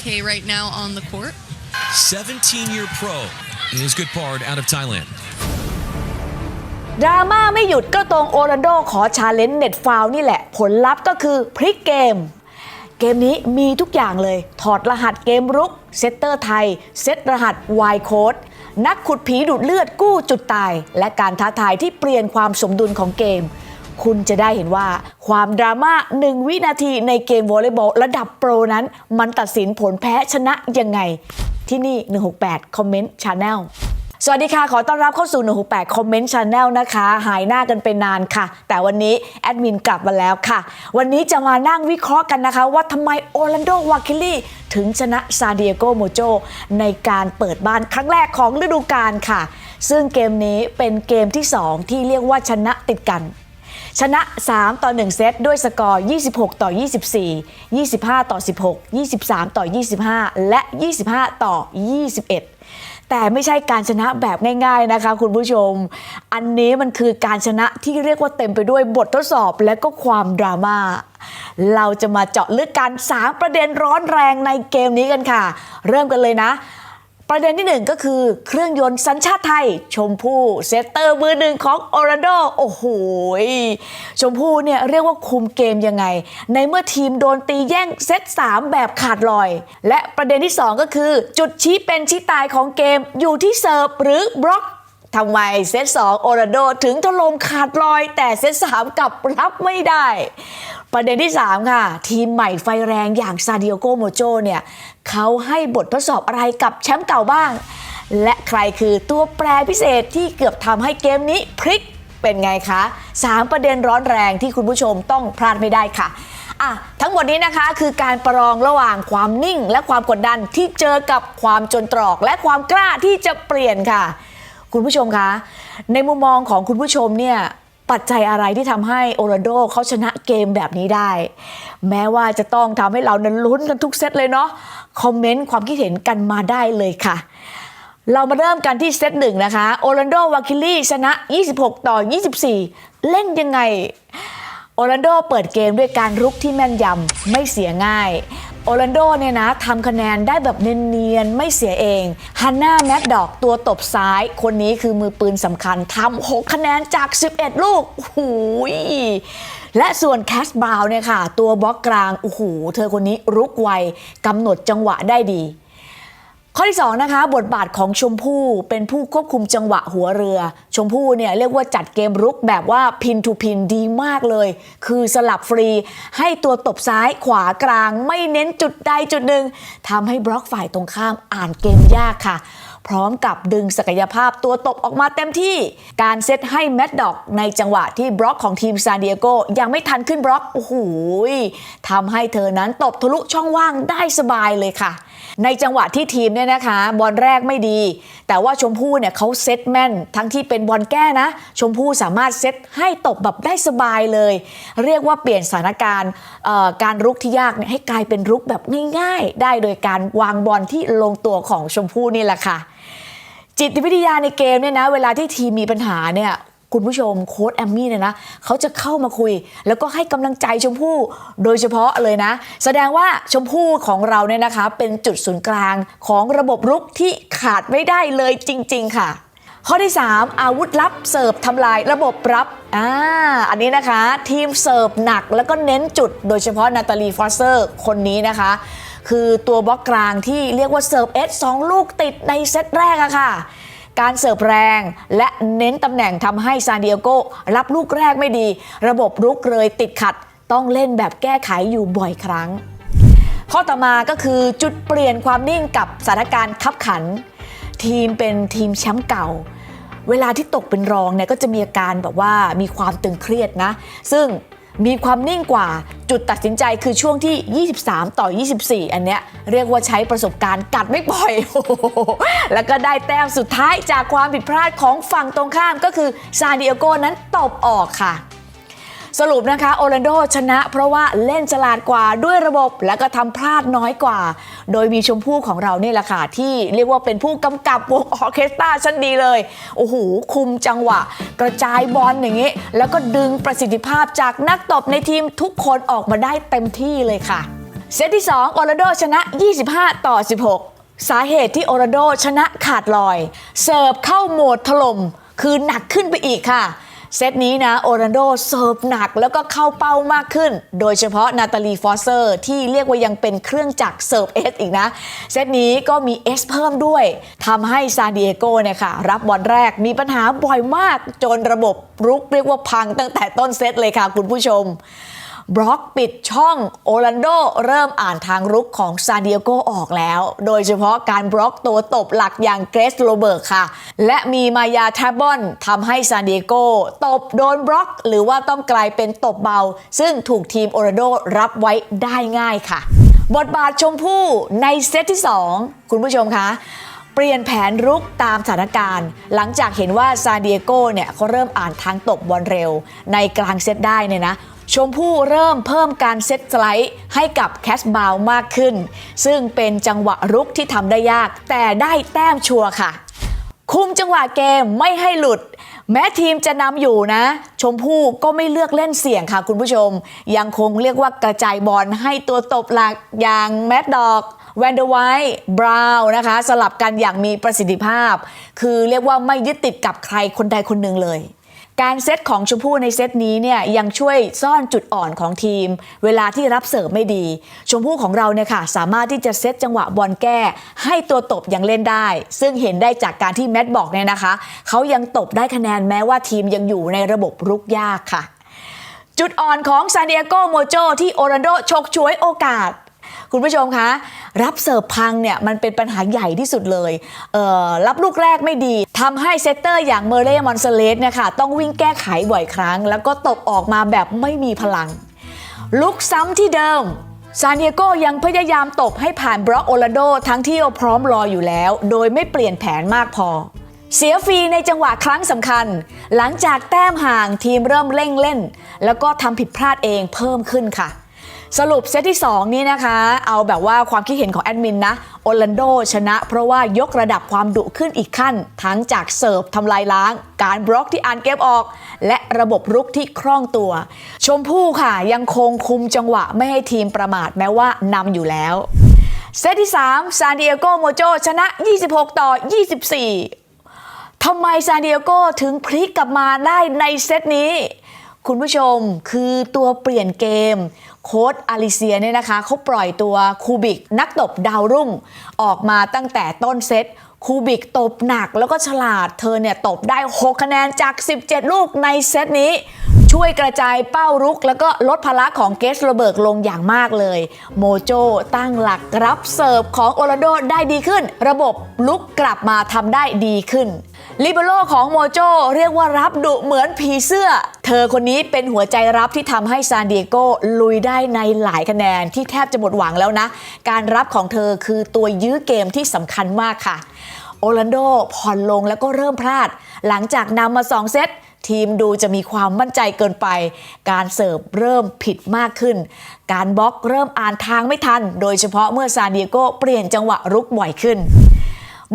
okay right now on the court. 17 year pro in his good part out of Thailand. ดราม่าไม่หยุดก็ตรงโอรันโดขอชาเลนจ์เน็ตฟาวนี่แหละ ผลลัพธ์ก็คือพลิกเกม เกมนี้มีทุกอย่างเลย ถอดรหัสเกมรุก เซตเตอร์ไทย เซตรหัสวายโค้ดนักขุดผีดูดเลือดกู้จุดตาย และการท้าทายที่เปลี่ยนความสมดุลของเกม คุณจะได้เห็นว่าความดราม่าหนึ่งวินาทีในเกมวอลเลย์บอลระดับโปรนั้น มันตัดสินผลแพ้ชนะยังไง ที่นี่ 168คอมเมนต์ชาแนลสวัสดีค่ะ ขอต้อนรับเข้าสู่ 168คอมเมนต์ช n แนลนะคะ หายหน้ากันไปนานค่ะ แต่วันนี้แอดมินกลับมาแล้วค่ะ วันนี้จะมานั่งวิเคราะห์กันนะคะ ว่าทำไมโอลันโดวาคิลี่ถึงชนะซาเดียโกโมโจในการเปิดบ้านครั้งแรกของฤดูกาลค่ะ ซึ่งเกมนี้เป็นเกมที่ 2 ที่เรียกว่าชนะติดกัน ชนะ 3 ต่อ 1 เซตด้วยสกอร์ 26 ต่อ 24 25 ต่อ 16 23 ต่อ 25 และ 25 ต่อ 21แต่ไม่ใช่การชนะแบบง่ายๆนะคะคุณผู้ชม อันนี้มันคือการชนะที่เรียกว่าเต็มไปด้วยบททดสอบและก็ความดราม่า เราจะมาเจาะลึกกัน 3 ประเด็นร้อนแรงในเกมนี้กันค่ะ เริ่มกันเลยนะ ประเด็นที่หนึ่งก็คือเครื่องยนต์สัญชาติไทย ชมพู่เซตเตอร์มือหนึ่งของโอรันโดโอ้โหชมพู่เนี่ยเรียกว่าคุมเกมยังไง ในเมื่อทีมโดนตีแย่งเซต 3 แบบขาดลอย และประเด็นที่ 2 ก็คือ จุดชี้เป็นชี้ตายของเกมอยู่ที่เซิร์ฟหรือบล็อกทำไมเซต2โอราโดถึงถล่มขาดลอย แต่เซต3กลับรับไม่ได้ ประเด็นที่ 3 ค่ะ ทีมใหม่ไฟแรงอย่างซาดิโอโกโมโจเนี่ยเขาให้บททดสอบอะไรกับแชมป์เก่าบ้าง และใครคือตัวแปรพิเศษที่เกือบทำให้เกมนี้พลิกเป็นไงคะ 3 ประเด็นร้อนแรงที่คุณผู้ชมต้องพลาดไม่ได้ค่ะอะทั้งหมดนี้นะคะคือการประลองระหว่างความนิ่งและความกดดันที่เจอกับความจนตรอก และความกล้าที่จะเปลี่ยนค่ะ คุณผู้ชมคะ ในมุมมองของคุณผู้ชมเนี่ย ปัจจัยอะไรที่ทำให้โอราโดเขาชนะเกมแบบนี้ได้ แม้ว่าจะต้องทำให้เรานั้นลุ้นกันทุกเซตเลยเนาะคอมเมนต์ความคิดเห็นกันมาได้เลยค่ะ เรามาเริ่มกันที่เซตหนึ่งนะคะโอรันโดวาคิลี่ชนะ 26 ต่อ 24 เล่นยังไงโอรันโดเปิดเกมด้วยการรุกที่แม่นยำไม่เสียง่าย โอรันโดเนี่ยนะทำคะแนนได้แบบเนียนๆ ไม่เสียเองฮันน่าแมดดอกตัวตบซ้าย คนนี้คือมือปืนสำคัญทำ6คะแนนจาก 11 ลูกโอ้โหูยและส่วนแคสบราวน์เนี่ยค่ะ ตัวบล็อกกลางโอ้โหเธอคนนี้รุกไวกำหนดจังหวะได้ดี ข้อที่2นะคะบทบาทของชมพู่เป็นผู้ควบคุมจังหวะหัวเรือ ชมพู่เนี่ยเรียกว่าจัดเกมรุกแบบว่าพินทูพินดีมากเลย คือสลับฟรีให้ตัวตบซ้ายขวากลาง ไม่เน้นจุดใดจุดหนึ่งทำให้บล็อกฝ่ายตรงข้ามอ่านเกมยากค่ะ พร้อมกับดึงศักยภาพตัวตบออกมาเต็มที่การเซตให้แมดดอกในจังหวะที่บล็อกของทีมซานดิเอโกยังไม่ทันขึ้นบล็อกโอ้โหทำให้เธอนั้นตบทะลุช่องว่างได้สบายเลยค่ะ ในจังหวะที่ทีมเนี่ยนะคะบอลแรกไม่ดี แต่ว่าชมพู่เนี่ยเขาเซตแม่น ทั้งที่เป็นบอลแก้นะ ชมพู่สามารถเซตให้ตบแบบได้สบายเลย เรียกว่าเปลี่ยนสถานการณ์การรุกที่ยากเนี่ยให้กลายเป็นรุกแบบง่ายๆ ได้โดยการวางบอลที่ลงตัวของชมพู่นี่แหละค่ะจิตวิทยาในเกมเนี่ยนะเวลาที่ทีมมีปัญหาเนี่ย คุณผู้ชมโค้ดแอมมี่เนี่ยนะเขาจะเข้ามาคุย แล้วก็ให้กำลังใจชมพู่โดยเฉพาะเลยนะ แสดงว่าชมพู่ของเราเนี่ยนะคะ เป็นจุดศูนย์กลางของระบบรุกที่ขาดไม่ได้เลยจริง ๆ ค่ะ ข้อที่ 3 อาวุธลับเสิร์ฟทำลายระบบรับอ่าอันนี้นะคะทีมเสิร์ฟหนักแล้วก็เน้นจุดโดยเฉพาะนาตาลีฟอสเซอร์คนนี้นะคะ คือตัวบล็อกกลางที่เรียกว่าเสิร์ฟเอสสองลูกติดในเซตแรกอะค่ะ การเสิร์ฟแรง และเน้นตำแหน่งทำให้ซานดิเอโกรับลูกแรกไม่ดี ระบบรุกเลยติดขัด ต้องเล่นแบบแก้ไขอยู่บ่อยครั้ง ข้อต่อมาก็คือจุดเปลี่ยนความนิ่งกับสถานการณ์ขับขัน ทีมเป็นทีมแชมป์เก่าเวลาที่ตกเป็นรองเนี่ยก็จะมีอาการแบบว่ามีความตึงเครียดนะ ซึ่งมีความนิ่งกว่า จุดตัดสินใจคือช่วงที่ 23 ต่อ 24 อันเนี้ยเรียกว่าใช้ประสบการณ์กัดไม่ปล่อย แล้วก็ได้แต้มสุดท้ายจากความผิดพลาดของฝั่งตรงข้ามก็คือซานดิเอโกนั้นตบออกค่ะ สรุปนะคะโอรันโดชนะเพราะว่าเล่นฉลาดกว่าด้วยระบบและก็ทำพลาดน้อยกว่า โดยมีชมพู่ของเรานี่แหละค่ะที่เรียกว่าเป็นผู้กำกับวงออเคสตราชั้นดีเลย โอ้โห คุมจังหวะ กระจายบอลอย่างนี้ แล้วก็ดึงประสิทธิภาพจากนักตบในทีมทุกคนออกมาได้เต็มที่เลยค่ะ เซตที่ 2 โอราโดชนะ 25 ต่อ 16 สาเหตุที่โอราโดชนะขาดลอย เสิร์ฟเข้าโหมดถล่มคือหนักขึ้นไปอีกค่ะ เซตนี้นะโอรันโดเสิร์ฟหนักแล้วก็เข้าเป้ามากขึ้น โดยเฉพาะนาตาลีฟอสเซอร์ที่เรียกว่ายังเป็นเครื่องจักรเสิร์ฟเอสอีกนะ เซตนี้ก็มีเอสเพิ่มด้วยทำให้ซานดิเอโกเนี่ยค่ะ รับบอลแรกมีปัญหาบ่อยมากจนระบบรุกเรียกว่าพังตั้งแต่ต้นเซตเลยค่ะคุณผู้ชม บล็อกปิดช่องโอรันโดเริ่มอ่านทางรุกของซาดิเอโกออกแล้ว โดยเฉพาะการบล็อกตัวตบหลักอย่างเกรสโรเบิร์กค่ะ และมีมายาแทบบอนทำให้ซาดิเอโกตบโดนบล็อก หรือว่าต้องกลายเป็นตบเบา ซึ่งถูกทีมโอรันโดรับไว้ได้ง่ายค่ะ บทบาทชมพู่ในเซตที่ 2 คุณผู้ชมคะเปลี่ยนแผนรุกตามสถานการณ์ หลังจากเห็นว่าซาดิเอโกเนี่ยเขาเริ่มอ่านทางตบบอลเร็ว ในกลางเซตได้เนี่ยนะ ชมพู่เริ่มเพิ่มการเซตสไลด์ให้กับแคสบาวมากขึ้น ซึ่งเป็นจังหวะรุกที่ทำได้ยาก แต่ได้แต้มชัวร์ค่ะ คุมจังหวะเกมไม่ให้หลุด แม้ทีมจะนำอยู่นะ ชมพู่ก็ไม่เลือกเล่นเสี่ยงค่ะคุณผู้ชม ยังคงเรียกว่ากระจายบอลให้ตัวตบหลักอย่างแมดดอกแวนเดอร์ไวท์บราวน์นะคะ สลับกันอย่างมีประสิทธิภาพ คือเรียกว่าไม่ยึดติดกับใครคนใดคนหนึ่งเลย การเซตของชมพู่ในเซตนี้เนี่ยยังช่วยซ่อนจุดอ่อนของทีม เวลาที่รับเสิร์ฟไม่ดี ชมพู่ของเราเนี่ยค่ะสามารถที่จะเซตจังหวะบอลแก้ ให้ตัวตบยังเล่นได้ ซึ่งเห็นได้จากการที่แมตต์บอกเนี่ยนะคะเขายังตบได้คะแนนแม้ว่าทีมยังอยู่ในระบบรุกยากค่ะ จุดอ่อนของซานดิเอโกโมโจที่โอรันโดฉกฉวยโอกาส คุณผู้ชมคะ รับเสิร์ฟพังเนี่ยมันเป็นปัญหาใหญ่ที่สุดเลยเรับลูกแรกไม่ดีทำให้เซตเตอร์อย่างเมเร่มอนเซเลสเนี่ยค่ะต้องวิ่งแก้ไขบ่อยครั้ง แล้วก็ตบออกมาแบบไม่มีพลัง ลุกซ้ำที่เดิมซานดิเอโกยังพยายามตบให้ผ่านบล็อกโอลาโดทั้งที่พร้อมรออยู่แล้ว โดยไม่เปลี่ยนแผนมากพอ เสียฟรีในจังหวะครั้งสำคัญ หลังจากแต้มห่างทีมเริ่มเร่งเล่น แล้วก็ทำผิดพลาดเองเพิ่มขึ้นค่ะ สรุปเซตที่ 2 นี้นะคะ เอาแบบว่าความคิดเห็นของแอดมินนะโอลันโดชนะ เพราะว่ายกระดับความดุขึ้นอีกขั้น ทั้งจากเสิร์ฟทำลายล้าง การบล็อกที่อ่านเกมออก และระบบรุกที่คล่องตัว ชมพู่ค่ะยังคงคุมจังหวะไม่ให้ทีมประมาทแม้ว่านำอยู่แล้ว เซตที่ 3 ซานดิเอโกโมโจชนะ 26 ต่อ 24ทำไมซานดิเอโกถึงพลิกกลับมาได้ในเซตนี้ คุณผู้ชมคือตัวเปลี่ยนเกม โค้ดอาริเซียเนี่ยนะคะเขาปล่อยตัวคูบิกนักตบดาวรุ่ง ออกมาตั้งแต่ต้นเซตคูบิกตบหนักแล้วก็ฉลาดเธอเนี่ยตบได้ 6 คะแนนจาก 17 ลูกในเซตนี้ ช่วยกระจายเป้ารุก แล้วก็ลดภาระของเกสโรเบิร์กลงอย่างมากเลย โมโจตั้งหลักรับเสิร์ฟของโอลาโดได้ดีขึ้น ระบบลุกกลับมาทำได้ดีขึ้นลิเบโรของโมโจเรียกว่ารับดุเหมือนผีเสื้อ เธอคนนี้เป็นหัวใจรับที่ทำให้ซานดิเอโกลุยได้ในหลายคะแนนที่แทบจะหมดหวังแล้วนะ การรับของเธอคือตัวยื้อเกมที่สำคัญมากค่ะ โอลันโดผ่อนลงแล้วก็เริ่มพลาด หลังจากนำมาสองเซต ทีมดูจะมีความมั่นใจเกินไป การเสิร์ฟเริ่มผิดมากขึ้น การบล็อกเริ่มอ่านทางไม่ทัน โดยเฉพาะเมื่อซานดิเอโกเปลี่ยนจังหวะรุกบ่อยขึ้น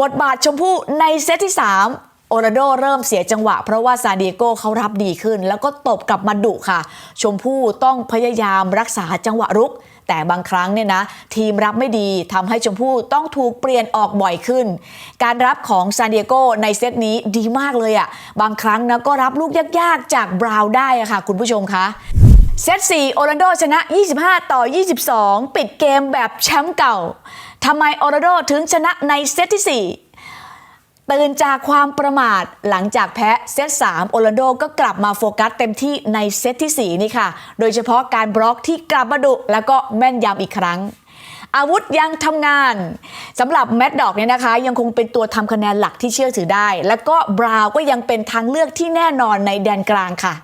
บทบาทชมพู่ในเซตที่ 3โอราโดเริ่มเสียจังหวะเพราะว่าซานดิเอโกเขารับดีขึ้น แล้วก็ตบกลับมาดุค่ะ ชมพู่ต้องพยายามรักษาจังหวะรุก แต่บางครั้งเนี่ยนะทีมรับไม่ดีทำให้ชมพู่ต้องถูกเปลี่ยนออกบ่อยขึ้น การรับของซานดิเอโกในเซตนี้ดีมากเลยอะ่ะบางครั้งนะก็รับลูกยากๆ จากบราวน์ได้อะค่ะ คุณผู้ชมคะเซต4โอรันโดชนะ 25 ต่อ 22 ปิดเกมแบบแชมป์เก่าทำไมโอรันโดถึงชนะในเซตที่ 4 ตื่นจากความประมาทหลังจากแพ้เซต3โอลันโดก็กลับมาโฟกัสเต็มที่ในเซตที่ 4 นี่ค่ะ โดยเฉพาะการบล็อกที่กลับมาดุแล้วก็แม่นยำอีกครั้ง อาวุธยังทำงานสำหรับแมดดอกเนี่ยนะคะ ยังคงเป็นตัวทำคะแนนหลักที่เชื่อถือได้ แล้วก็บราวก็ยังเป็นทางเลือกที่แน่นอนในแดนกลางค่ะ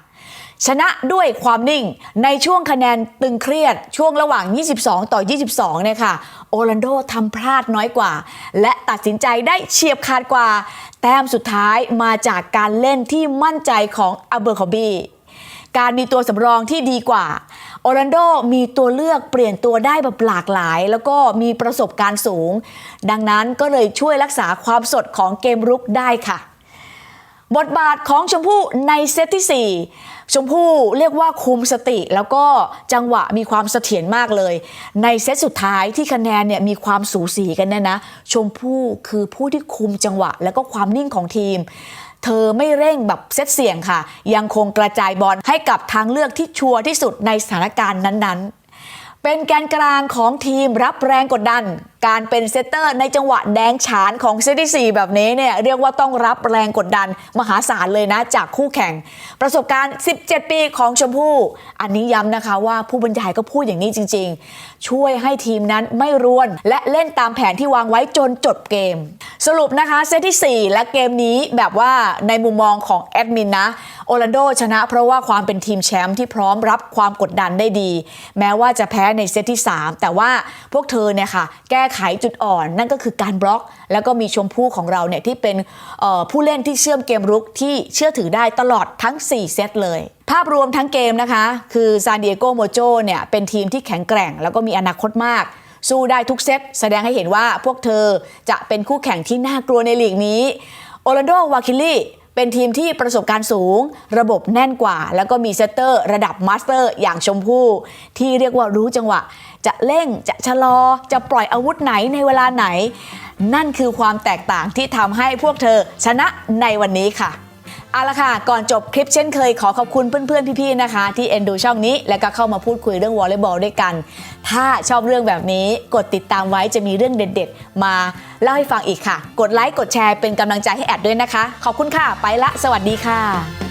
ชนะด้วยความนิ่งในช่วงคะแนนตึงเครียดช่วงระหว่าง 22 ต่อ 22 เนี่ยค่ะ โอรันโดทำพลาดน้อยกว่า และตัดสินใจได้เฉียบขาดกว่า แต้มสุดท้ายมาจากการเล่นที่มั่นใจของอเบอร์คอบีการมีตัวสำรองที่ดีกว่า โอรันโดมีตัวเลือกเปลี่ยนตัวได้แบบหลากหลาย แล้วก็มีประสบการณ์สูง ดังนั้นก็เลยช่วยรักษาความสดของเกมรุกได้ค่ะ บทบาทของชมพู่ในเซตที่ 4 ชมพู่เรียกว่าคุมสติแล้วก็จังหวะมีความเสถียรมากเลย ในเซตสุดท้ายที่คะแนนเนี่ยมีความสูสีกันเนี่ยนะ ชมพู่คือผู้ที่คุมจังหวะ แล้วก็ความนิ่งของทีม เธอไม่เร่งแบบเซตเสี่ยงค่ะ ยังคงกระจายบอลให้กับทางเลือกที่ชัวร์ที่สุดในสถานการณ์นั้นๆ เป็นแกนกลางของทีมรับแรงกดดัน การเป็นเซตเตอร์ในจังหวะแดงฉานของเซตที่ 4 แบบนี้เนี่ยเรียกว่าต้องรับแรงกดดันมหาศาลเลยนะจากคู่แข่ง ประสบการณ์ 17 ปีของชมพู่ อันนี้ย้ำนะคะว่าผู้บรรยายก็พูดอย่างนี้จริง ๆ ช่วยให้ทีมนั้นไม่รวน และเล่นตามแผนที่วางไว้จนจบเกม สรุปนะคะเซตที่ 4 และเกมนี้แบบว่าในมุมมองของแอดมินนะโอรันโดชนะเพราะว่าความเป็นทีมแชมป์ที่พร้อมรับความกดดันได้ดี แม้ว่าจะแพ้ในเซตที่ 3 แต่ว่าพวกเธอเนี่ยค่ะแก้ไขจุดอ่อน นั่นก็คือการบล็อก แล้วก็มีชมพู่ของเราเนี่ยที่เป็นผู้เล่นที่เชื่อมเกมรุกที่เชื่อถือได้ตลอดทั้ง 4 เซตเลยภาพรวมทั้งเกมนะคะ คือซานดิเอโกโมโจเนี่ยเป็นทีมที่แข็งแกร่ง แล้วก็มีอนาคตมาก สู้ได้ทุกเซตแสดงให้เห็นว่าพวกเธอจะเป็นคู่แข่งที่น่ากลัวในลีกนี้โอรันโดวาคิลี่ เป็นทีมที่ประสบการณ์สูง ระบบแน่นกว่า แล้วก็มีเซตเตอร์ระดับมาสเตอร์อย่างชมพู่ ที่เรียกว่ารู้จังหวะ จะเร่งจะชะลอ จะปล่อยอาวุธไหนในเวลาไหน นั่นคือความแตกต่างที่ทำให้พวกเธอชนะในวันนี้ค่ะ เอาละค่ะ ก่อนจบคลิปเช่นเคยขอขอบคุณเพื่อนๆ พี่ๆ นะคะ ที่เอ็นดูช่องนี้ แล้วก็เข้ามาพูดคุยเรื่องวอลเลย์บอลด้วยกัน ถ้าชอบเรื่องแบบนี้กดติดตามไว้จะมีเรื่องเด็ดๆ มาเล่าให้ฟังอีกค่ะ กดไลค์กดแชร์เป็นกำลังใจให้แอดด้วยนะคะ ขอบคุณค่ะ ไปละ สวัสดีค่ะ